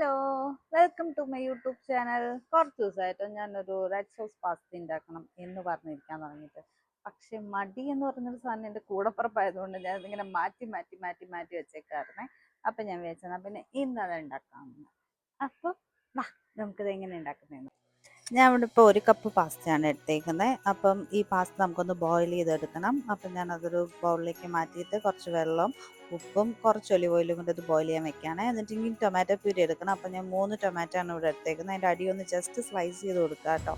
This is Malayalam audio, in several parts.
Hello welcome to my YouTube channel കുറച്ച് ദിവസമായിട്ട് ഞാനൊരു റെഡ് സോസ് പാസ്ത ഉണ്ടാക്കണം എന്ന് പറഞ്ഞിരിക്കാൻ തുടങ്ങിയിട്ട്. പക്ഷെ മടി എന്ന് പറഞ്ഞൊരു സാധനം എന്റെ കൂടപ്പുറപ്പായതുകൊണ്ട് ഞാൻ ഇങ്ങനെ മാറ്റി മാറ്റി മാറ്റി മാറ്റി വെച്ചേക്കായിരുന്നേ. അപ്പം ഞാൻ വിചാരിച്ചാൽ പിന്നെ ഇന്ന് അത് ഉണ്ടാക്കാമെന്ന് അപ്പോൾ വാ നമുക്കിത് എങ്ങനെ ഉണ്ടാക്കുന്നതെന്ന് ഞാൻ ഇവിടെ ഇപ്പോൾ ഒരു കപ്പ് പാസ്തയാണ് എടുത്തേക്കുന്നത് അപ്പം ഈ പാസ്ത നമുക്കൊന്ന് ബോയിൽ ചെയ്തെടുക്കണം. അപ്പം ഞാൻ അതൊരു ബൗളിലേക്ക് മാറ്റിയിട്ട് കുറച്ച് വെള്ളം ഉപ്പും കുറച്ച് ഒലിവ് ഓയിലും കൊണ്ട് ഇത് ബോയിൽ ചെയ്യാൻ വെക്കുകയാണ്. എന്നിട്ട് ഇനി ടൊമാറ്റോ പ്യൂരി എടുക്കണം. അപ്പം ഞാൻ മൂന്ന് ടൊമാറ്റോ ആണ് ഇവിടെ എടുത്തേക്കുന്നത് അതിന്റെ അടി ഒന്ന് ജസ്റ്റ് സ്ലൈസ് ചെയ്ത് കൊടുക്കുക കേട്ടോ.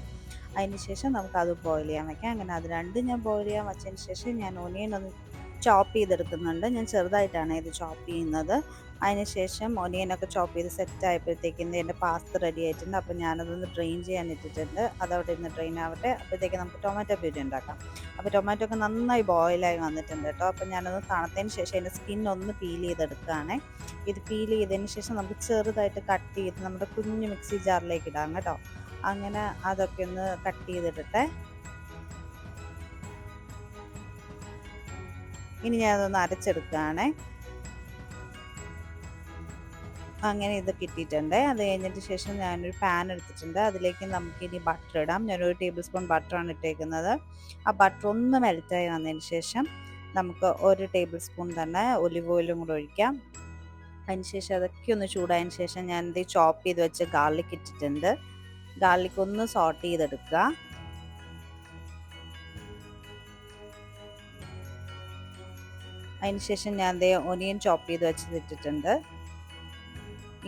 അതിന് ശേഷം നമുക്കത് ബോയിൽ ചെയ്യാൻ വെക്കാം. അങ്ങനെ അത് രണ്ടും ഞാൻ ബോയിൽ ചെയ്യാൻ വെച്ചതിന് ശേഷം ഞാൻ ഒനിയൻ ഒന്ന് ചോപ്പ് ചെയ്തെടുക്കുന്നുണ്ട്. ഞാൻ ചെറുതായിട്ടാണ് ഇത് ചോപ്പ് ചെയ്യുന്നത്. അതിന് ശേഷം ഒനിയനൊക്കെ ചോപ്പ് ചെയ്ത് സെറ്റ് ആയപ്പോഴത്തേക്കും എന്റെ പാസ്ത റെഡി ആയിട്ടുണ്ട്. അപ്പോൾ ഞാനതൊന്ന് ഡ്രെയിൻ ചെയ്യാൻ ഇട്ടിട്ടുണ്ട്. അതവിടെ ഇന്ന് ഡ്രെയിൻ ആവട്ടെ. അപ്പോഴത്തേക്ക് നമുക്ക് ടൊമാറ്റോ പ്യൂരി ഉണ്ടാക്കാം. അപ്പോൾ ടൊമാറ്റോ ഒക്കെ നന്നായി ബോയിലായി വന്നിട്ടുണ്ട് കേട്ടോ. അപ്പോൾ ഞാനൊന്ന് തണുത്തതിന് ശേഷം അതിന്റെ സ്കിൻ ഒന്ന് പീൽ ചെയ്തെടുക്കുകയാണേ. ഇത് പീൽ ചെയ്തതിന് ശേഷം നമുക്ക് ചെറുതായിട്ട് കട്ട് ചെയ്ത് നമ്മുടെ കുഞ്ഞു മിക്സി ജാറിലേക്ക് ഇടാം കേട്ടോ. അങ്ങനെ അതൊക്കെ ഒന്ന് കട്ട് ചെയ്തിട്ടെ ഇനി ഞാനതൊന്ന് അരച്ചെടുക്കുകയാണേ. അങ്ങനെ ഇത് കിട്ടിയിട്ടുണ്ട്. അത് കഴിഞ്ഞിട്ട് ശേഷം ഞാനൊരു പാൻ എടുത്തിട്ടുണ്ട്. അതിലേക്ക് നമുക്ക് ഇനി ബട്ടർ ഇടാം. ഞാനൊരു ടേബിൾ സ്പൂൺ ബട്ടറാണ് ഇട്ടേക്കുന്നത്. ആ ബട്ടർ ഒന്ന് മെൽറ്റായി വന്നതിന് ശേഷം നമുക്ക് ഒരു ടേബിൾ സ്പൂൺ തന്നെ ഒലിവ് ഓയിലും കൂടെ ഒഴിക്കാം. അതിന് ശേഷം അതൊക്കെ ഒന്ന് ചൂടായതിന് ശേഷം ഞാൻ ചോപ്പ് ചെയ്ത് വെച്ച് ഗാർലിക് ഇട്ടിട്ടുണ്ട്. ഗാർലിക് ഒന്ന് സോട്ട് ചെയ്തെടുക്കുക. അതിന് ശേഷം ഞാൻ ദേ ഒനിയൻ ചോപ്പ് ചെയ്ത് വെച്ച് ഇട്ടിട്ടുണ്ട്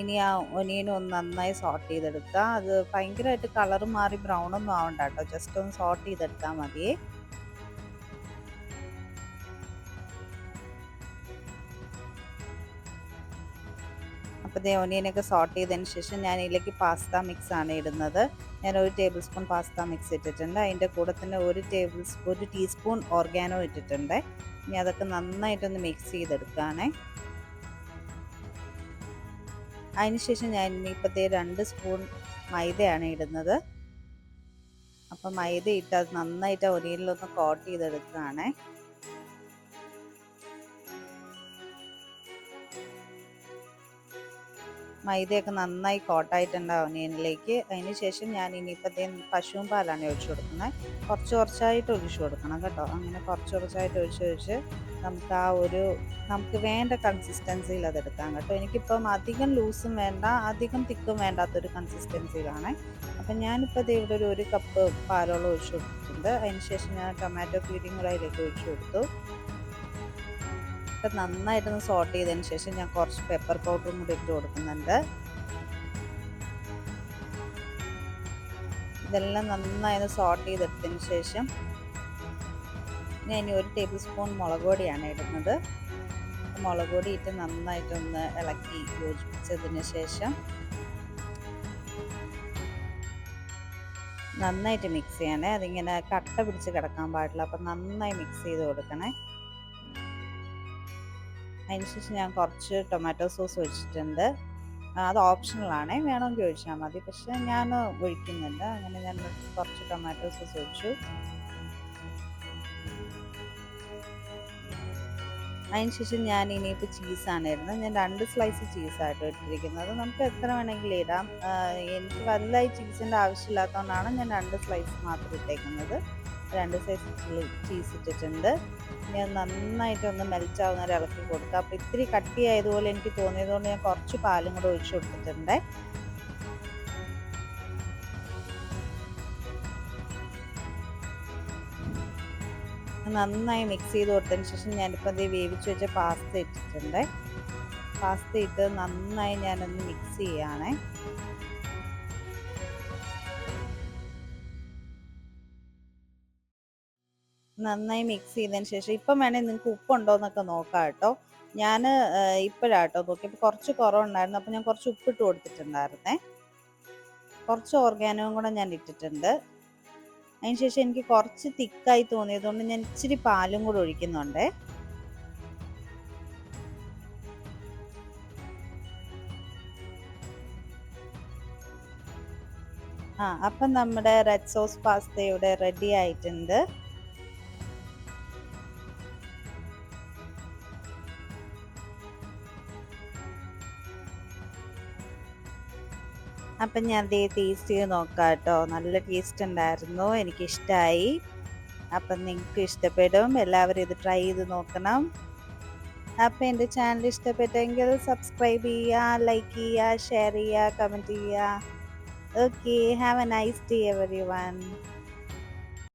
ഇനി ആ ഒനിയൻ ഒന്ന് നന്നായി സോർട്ട് ചെയ്തെടുക്കുക. അത് ഭയങ്കരമായിട്ട് കളർ മാറി ബ്രൗൺ ഒന്നും ആവണ്ട കേട്ടോ. ജസ്റ്റ് ഒന്ന് സോർട്ട് ചെയ്തെടുത്താൽ മതിയേ അപ്പോൾ ദേ ഓനിയനൊക്കെ സോട്ട് ചെയ്തതിന് ശേഷം ഞാൻ ഇതിലേക്ക് പാസ്ത മിക്സ് ആണ് ഇടുന്നത്. ഞാൻ ഒരു ടേബിൾ സ്പൂൺ പാസ്ത മിക്സ് ഇട്ടിട്ടുണ്ട്. അതിന്റെ കൂടെ തന്നെ ഒരു ടേബിൾ സ്പൂൺ ഒരു ടീസ്പൂൺ ഓർഗാനോ ഇട്ടിട്ടുണ്ട്. ഇനി അതൊക്കെ നന്നായിട്ടൊന്ന് മിക്സ് ചെയ്തെടുക്കുകയാണേ അതിനുശേഷം ഞാൻ ഇനിയിപ്പോഴത്തെ രണ്ട് സ്പൂൺ മൈദയാണ് ഇടുന്നത്. അപ്പം മൈദ ഇട്ട് അത് നന്നായിട്ട് ഒരിയിലൊന്ന് കോട്ട് ചെയ്തെടുക്കുകയാണേ മൈദയൊക്കെ നന്നായി കോട്ടായിട്ടുണ്ട് ഒനിയനിലേക്ക് അതിന് ശേഷം ഞാൻ ഇനിയിപ്പത്തേ പശുവും പാലാണ് ഒഴിച്ചു കൊടുക്കുന്നത്. കുറച്ച് കുറച്ചായിട്ട് ഒഴിച്ചു കൊടുക്കണം കേട്ടോ. അങ്ങനെ കുറച്ച് കുറച്ചായിട്ട് ഒഴിച്ച് ഒഴിച്ച് നമുക്ക് ആ ഒരു നമുക്ക് വേണ്ട കൺസിസ്റ്റൻസിയിൽ അത് എടുക്കാം കേട്ടോ. എനിക്കിപ്പം അധികം ലൂസും വേണ്ട അധികം തിക്കും വേണ്ടാത്തൊരു കൺസിസ്റ്റൻസിയിലാണ് അപ്പം ഞാനിപ്പോൾ ഇവിടെ ഒരു ഒരു കപ്പ് പാലോളം ഒഴിച്ചു കൊടുത്തിട്ടുണ്ട്. അതിന് ശേഷം ഞാൻ ടൊമാറ്റോ പ്യൂരിയും കൂടെ അതിലേക്ക് ഒഴിച്ചു കൊടുത്തു. ഇപ്പം നന്നായിട്ടൊന്ന് സോട്ട് ചെയ്തതിന് ശേഷം ഞാൻ കുറച്ച് പെപ്പർ പൗഡറും കൂടി ഇട്ട് കൊടുക്കുന്നുണ്ട്. ഇതെല്ലാം നന്നായി ഒന്ന് സോട്ട് ചെയ്തെടുത്തതിന് ശേഷം ഞാൻ ഇനി ഒരു ടേബിൾ സ്പൂൺ മുളക് പൊടിയാണ് ഇടുന്നത്. മുളക് പൊടി ഇട്ട് നന്നായിട്ടൊന്ന് ഇളക്കി യോജിപ്പിച്ചതിന് ശേഷം നന്നായിട്ട് മിക്സ് ചെയ്യണേ. അതിങ്ങനെ കട്ട പിടിച്ച് കിടക്കാൻ പാടില്ല. അപ്പം നന്നായി മിക്സ് ചെയ്ത് കൊടുക്കണേ. അതിനുശേഷം ഞാൻ കുറച്ച് ടൊമാറ്റോ സോസ് ഒഴിച്ചിട്ടുണ്ട്. അത് ഓപ്ഷണലാണേ വേണമെങ്കിൽ ഒഴിച്ചാൽ മതി. പക്ഷെ ഞാൻ ഒഴിക്കുന്നുണ്ട് അങ്ങനെ ഞാൻ കുറച്ച് ടൊമാറ്റോ സോസ് ഒഴിച്ചു. അതിനുശേഷം ഞാൻ ഇനിയിപ്പോൾ ചീസാണ് ഇടുന്നത്. ഞാൻ രണ്ട് സ്ലൈസ് ചീസായിട്ട് ഇട്ടിരിക്കുന്നത്. നമുക്ക് എത്ര വേണമെങ്കിലും ഇടാം. എനിക്ക് വലുതായി ചീസിന്റെ ആവശ്യമില്ലാത്തതുകൊണ്ടാണ് ഞാൻ രണ്ട് സ്ലൈസ് മാത്രം ഇട്ടേക്കുന്നത്. രണ്ട് സൈസ് ചീസ് ഇട്ടിട്ടുണ്ട്. ഞാൻ നന്നായിട്ട് ഒന്ന് മെൽറ്റ് ആവുന്ന ഇളക്കി കൊടുക്കുക അപ്പോൾ ഇത്തിരി കട്ടിയായതുപോലെ എനിക്ക് തോന്നിയതുകൊണ്ട് ഞാൻ കുറച്ച് പാലും കൂടെ ഒഴിച്ചു കൊടുത്തിട്ടുണ്ട്. നന്നായി മിക്സ് ചെയ്ത് കൊടുത്തതിന് ശേഷം ഞാനിപ്പോൾ അത് വേവിച്ച് വെച്ച പാസ്ത ഇട്ടിട്ടുണ്ട്. പാസ്ത ഇട്ട് നന്നായി ഞാനൊന്ന് മിക്സ് ചെയ്യുകയാണേ നന്നായി മിക്സ് ചെയ്തതിന് ശേഷം ഇപ്പം വേണേൽ നിങ്ങൾക്ക് ഉപ്പുണ്ടോ എന്നൊക്കെ നോക്കാം കേട്ടോ. ഞാൻ ഇപ്പോഴാട്ടോ നോക്കിയപ്പോൾ കുറച്ച് കുറവുണ്ടായിരുന്നു. അപ്പോൾ ഞാൻ കുറച്ച് ഉപ്പിട്ട് കൊടുത്തിട്ടുണ്ടായിരുന്നേ. കുറച്ച് ഓർഗാനവും കൂടെ ഞാൻ ഇട്ടിട്ടുണ്ട്. അതിന് ശേഷം എനിക്ക് കുറച്ച് തിക്കായി തോന്നിയതുകൊണ്ട് ഞാൻ ഇച്ചിരി പാലും കൂടെ ഒഴിക്കുന്നുണ്ട്. ആ അപ്പം നമ്മുടെ റെഡ് സോസ് പാസ്ത റെഡി ആയിട്ടുണ്ട്. അപ്പം ഞാൻ ദേ ടേസ്റ്റ് ചെയ്ത് നോക്കാം കേട്ടോ. നല്ല ടേസ്റ്റ് ഉണ്ടായിരുന്നു. എനിക്കിഷ്ടമായി അപ്പം നിങ്ങൾക്ക് ഇഷ്ടപ്പെടും. എല്ലാവരും ഇത് ട്രൈ ചെയ്ത് നോക്കണം. അപ്പം എന്റെ ചാനൽ ഇഷ്ടപ്പെട്ടെങ്കിൽ സബ്സ്ക്രൈബ് ചെയ്യുക ലൈക്ക് ചെയ്യുക ഷെയർ ചെയ്യുക കമന്റ് ചെയ്യുക. Okay have a nice day everyone